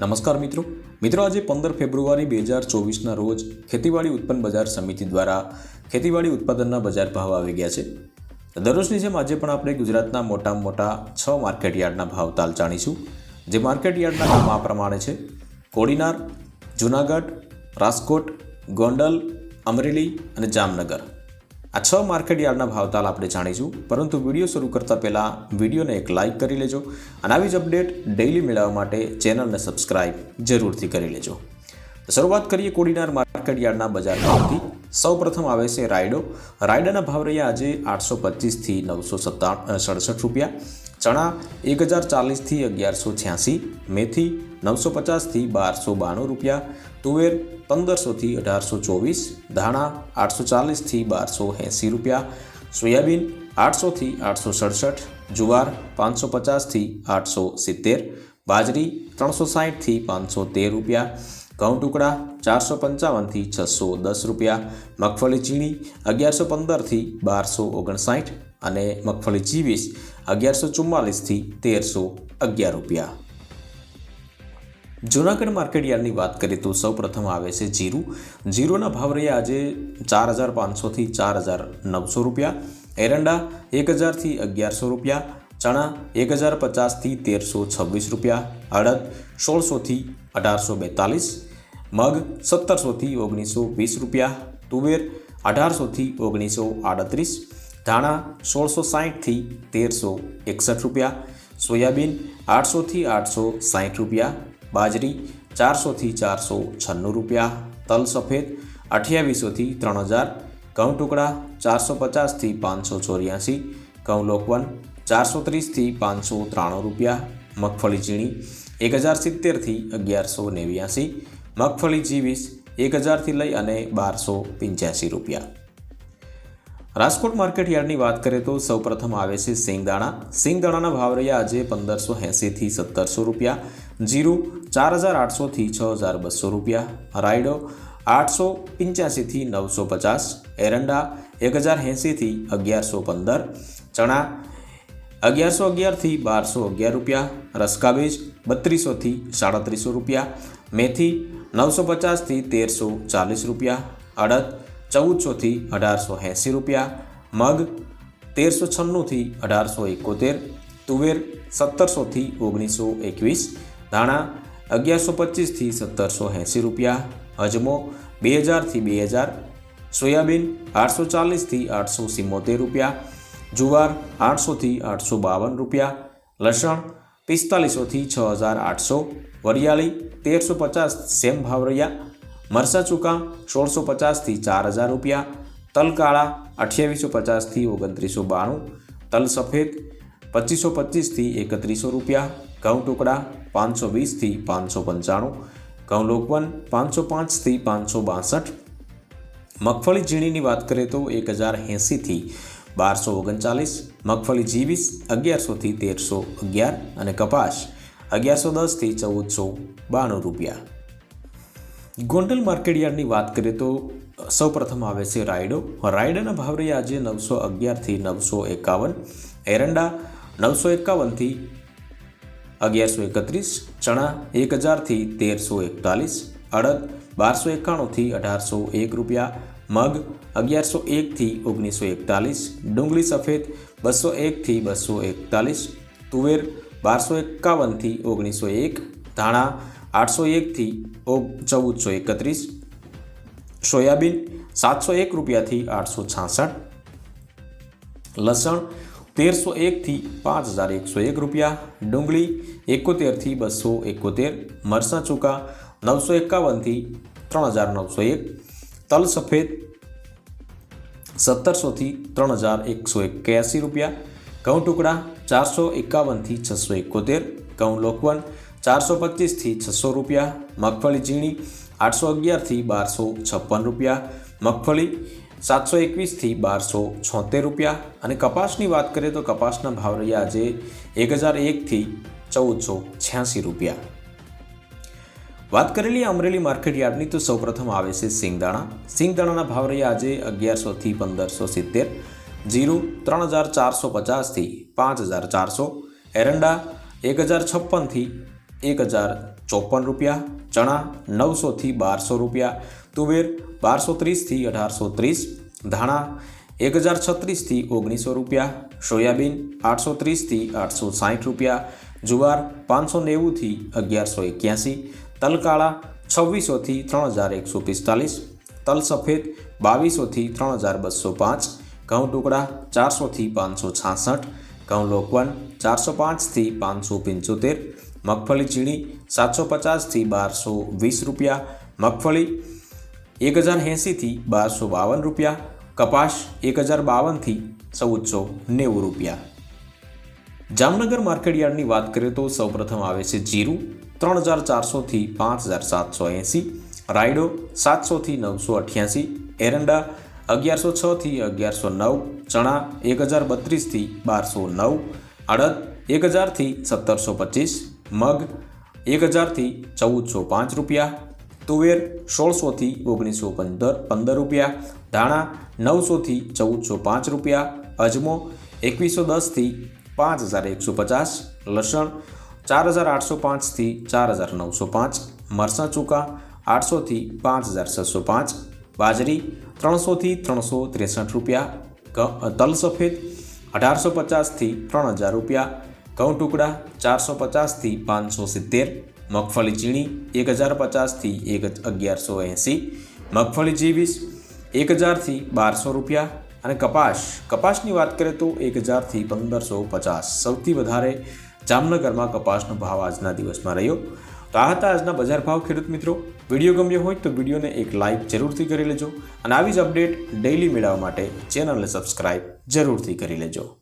નમસ્કાર મિત્રો. મિત્રો, આજે પંદર ફેબ્રુઆરી બે હજાર ચોવીસના રોજ ખેતીવાડી ઉત્પન્ન બજાર સમિતિ દ્વારા ખેતીવાડી ઉત્પાદનના બજાર ભાવ આવી ગયા છે. દરરોજની જેમ આજે પણ આપણે ગુજરાતના મોટામાં મોટા છ માર્કેટ યાર્ડના ભાવ તાલ જાણીશું. જે માર્કેટ યાર્ડના નામ આ પ્રમાણે છે. કોડીનાર, જુનાગઢ, રાજકોટ, ગોંડલ, અમરેલી અને જામનગર. આ છ માર્કેટ યાર્ડના ભાવતાલ આપણે જાણીશું. પરંતુ વીડિયો શરૂ કરતાં પહેલાં વિડીયોને એક લાઇક કરી લેજો અને આવી જ અપડેટ ડેઇલી મેળવવા માટે ચેનલને સબસ્ક્રાઇબ જરૂરથી કરી લેજો. શરૂઆત કરીએ કોડીનાર માર્કેટ યાર્ડના બજાર ભાવથી. સૌ પ્રથમ આવે છે રાયડો. રાયડાના ભાવ રહ્યા આજે આઠસો પચીસથી નવસો સત્તા સડસઠ રૂપિયા. ચણા એક હજાર ચાલીસથી અગિયારસો છ્યાસી. મેથી નવસો પચાસથી બારસો બાણું રૂપિયા. તુવેર પંદરસોથી અઢારસો ચોવીસ ધાણા આઠસો ચાલીસથી બારસો એંસી રૂપિયા, સોયાબીન આઠસોથી આઠસો સડસઠ જુવાર પાંચસો પચાસથી આઠસો સિત્તેર બાજરી ત્રણસો સાહીઠથી પાંચસો તેર રૂપિયા, ઘઉં ટુકડા ચારસો પંચાવનથી છસો દસ રૂપિયા, મગફળી ચીણી અગિયારસો પંદરથી બારસો ઓગણસાઠ અને મગફળી ચીવીસ અગિયારસો ચુમ્માલીસથી તેરસો અગિયાર રૂપિયા. જૂનાગઢ માર્કેટ યાર્ડની વાત કરીએ તો સૌ પ્રથમ આવે છે જીરું. જીરુના ભાવ રહ્યા આજે ચાર હજાર પાંચસોથી ચાર હજાર નવસો રૂપિયા. એરંડા એક હજારથી અગિયારસો રૂપિયા. ચણા એક હજાર પચાસથી તેરસો છવ્વીસ રૂપિયા. અડદ સોળસોથી અઢારસો બેતાલીસ. મગ સત્તરસોથી ઓગણીસો વીસ રૂપિયા. તુવેર અઢારસોથી ઓગણીસો આડત્રીસ. ધાણા સોળસો સાહીઠથી તેરસો એકસઠ રૂપિયા. સોયાબીન આઠસોથી આઠસો સાહીઠ રૂપિયા. બાજરી ચારસોથી ચારસો છન્નું રૂપિયા, તલ સફેદ અઠ્યાવીસોથી ત્રણ હજાર ઘઉં ટુકડા ચારસો પચાસથી પાંચસો ચોર્યાસી, ઘઉં લોકવન ચારસો ત્રીસથી પાંચસો ત્રાણું રૂપિયા, મગફળી ઝીણી એક હજાર સિત્તેરથી અગિયારસો નેવ્યાસી, મગફળી જીવીસ એક હજારથી લઈ અને બારસો પંચ્યાસી રૂપિયા. રાજકોટ માર્કેટ યાર્ડની વાત કરીએ તો સૌપ્રથમ આવે છે સિંગદાણા સિંગદાણાના ભાવ રહ્યા આજે પંદરસો એંસીથી સત્તરસો રૂપિયા. જીરું ચાર હજાર આઠસોથી છ હજાર બસો રૂપિયા રાયડો આઠસો પંચ્યાસીથી નવસો પચાસ એરંડા એક હજાર એંસીથી અગિયારસો પંદર ચણા અગિયારસો અગિયારથી બારસો અગિયાર રૂપિયા રસકાબીજ બત્રીસોથી સાડત્રીસો રૂપિયા મેથી નવસો પચાસથી તેરસો ચાલીસ રૂપિયા અડદ ચૌદસોથી અઢારસો એંસી રૂપિયા મગ તેરસો છન્નુંથી અઢારસો એકોતેર તુવેર સત્તરસોથી ઓગણીસો એકવીસ ધાણા અગિયારસો પચીસથી સત્તરસો એંસી રૂપિયા, અજમો બે હજારથી બે હજાર, સોયાબીન આઠસો ચાલીસથી આઠસો સિત્તોતેર રૂપિયા, જુવાર આઠસોથી આઠસો બાવન રૂપિયા, લસણ પિસ્તાલીસોથી છ હજાર આઠસો, વરિયાળી તેરસો પચાસ સેમ ભાવ રહ્યા મરસા ચૂકા સોળસો પચાસથી ચાર હજાર રૂપિયા તલ કાળા અઠ્યાવીસો પચાસથી ઓગણત્રીસો બાણું, તલ સફેદ પચીસો પચીસથી એકત્રીસો રૂપિયા, ઘઉં ટુકડા પાંચસો વીસથી પાંચસો પંચાણું ઘઉં લોકવન પાંચસો પાંચથી પાંચસો બાસઠ, મગફળી ઝીણીની વાત કરીએ તો એક હજાર એંસીથી બારસો ઓગણચાલીસ, મગફળી જીવીસ અગિયારસોથી તેરસો અગિયાર અને કપાસ અગિયારસો દસથી ચૌદસો બાણું રૂપિયા. ગોંડલ માર્કેટ યાર્ડની વાત કરીએ તો સૌપ્રથમ આવે છે રાયડો. રાયડાના ભાવ રહ્યા આજે નવસો અગિયારથી નવસો એકાવન, એરંડા નવસો એકાવનથી અગિયારસો એકત્રીસ, ચણા એક હજારથી તેરસો એકતાલીસ, અડદ બારસો એકાણુંથી અઢારસો એક રૂપિયા, મગ અગિયારસો એકથી ઓગણીસો એકતાલીસ, ડુંગળી સફેદ બસો એકથી બસો એકતાલીસ, તુવેર બારસો એકાવનથી ઓગણીસો એક, ધાણા આઠસો એકથી ચૌદસો એકત્રીસ, સોયાબીન સાતસો એક રૂપિયાથી આઠસો છાસઠ, લસણ તેરસો એકથી પાંચ હજાર એકસો એક રૂપિયા ડુંગળી એકોતેરથી બસો એકોતેર મરચાં ચૂકા નવસો એકાવનથી ત્રણ હજાર નવસો એક તલ સફેદ સત્તરસોથી ત્રણ હજાર એકસો એક્યાસી રૂપિયા ઘઉં ટુકડા ચારસો એકાવનથી છસો એકોતેર ઘઉં લોકવન ચારસો પચીસથી છસો રૂપિયા મગફળી ઝીણી આઠસો અગિયારથી બારસો છપ્પન રૂપિયા મગફળી સાતસો એકવીસથી બારસો છોતેર રૂપિયા. અને કપાસની વાત કરીએ તો કપાસના ભાવ રહ્યા આજે એક હજાર એકથી ચૌદસો છ્યાસી રૂપિયા. વાત કરેલી અમરેલી માર્કેટ યાર્ડની તો સૌપ્રથમ આવે છે સિંગદાણા. સિંગદાણાના ભાવ રહ્યા આજે અગિયારસોથી પંદરસો સિત્તેર. જીરું ત્રણ હજાર ચારસો પચાસથી પાંચ હજાર ચારસો. એરંડા એક હજાર છપ્પનથી એક હજાર ચોપન રૂપિયા, ચણા નવસોથી બારસો રૂપિયા, તુવેર બારસો ત્રીસથી અઢારસો ત્રીસ, ધાણા એક હજાર છત્રીસથી ઓગણીસો રૂપિયા, સોયાબીન આઠસો ત્રીસથી આઠસો સાઠ રૂપિયા, જુવાર પાંચસો નેવુંથી અગિયારસો એક્યાસી, તલકાળા છવ્વીસોથી ત્રણ હજાર એકસો પિસ્તાલીસ, તલ સફેદ બાવીસોથી ત્રણ હજાર બસો પાંચ, ઘઉં ટુકડા ચારસોથી પાંચસો છાસઠ, ઘઉં લોકવન ચારસો પાંચથી પાંચસો પંચોતેર મગફળી ઝીણી સાતસો પચાસથી બારસો વીસ રૂપિયા. મગફળી એક હજાર એંસીથી બારસો બાવન રૂપિયા. કપાસ એક હજાર બાવનથી ચૌદસો નેવું રૂપિયા. જામનગર માર્કેટયાર્ડની વાત કરીએ તો સૌપ્રથમ આવે છે જીરું, ત્રણ હજાર ચારસોથી પાંચ હજાર સાતસો એંસી રાયડો, સાતસોથી નવસો અઠ્યાસી. એરંડા, અગિયારસો છથી અગિયારસો નવ. ચણા, એક હજાર બત્રીસથી બારસો નવ. અડદ, એક હજારથી સત્તરસો પચીસ. મગ એક હજારથી ચૌદસો પાંચ રૂપિયા, તુવેર સોળસોથી ઓગણીસો પંદર પંદર રૂપિયા, ધાણા નવસોથી ચૌદસો પાંચ રૂપિયા, અજમો એકવીસો દસથી પાંચ હજાર એકસો પચાસ, લસણ ચાર હજાર આઠસો પાંચથી ચાર હજાર નવસો પાંચ, મરસાં ચૂકા આઠસોથી પાંચ હજાર છસો પાંચ, બાજરી ત્રણસોથી ત્રણસો ત્રેસઠ રૂપિયા તલ સફેદ અઢારસો પચાસથી ત્રણ હજાર રૂપિયા ઘઉં ટુકડા ચારસો પચાસથી પાંચસો સિત્તેર મગફળી ચીણી એક હજાર પચાસથી એક અગિયારસો એંસી મગફળી જીવીસ એક હજારથી બારસો રૂપિયા અને કપાસ. કપાસની વાત કરીએ તો એક હજારથી પંદરસો પચાસ સૌથી વધારે જામનગરમાં કપાસનો ભાવ આજના દિવસમાં રહ્યો. તો આ હતા આજના બજાર ભાવ ખેડૂત મિત્રો. વીડિયો ગમ્યો હોય તો વિડીયોને એક લાઇક જરૂરથી કરી લેજો અને આવી જ અપડેટ ડેઇલી મેળવવા માટે ચેનલને સબસ્ક્રાઇબ જરૂરથી કરી લેજો.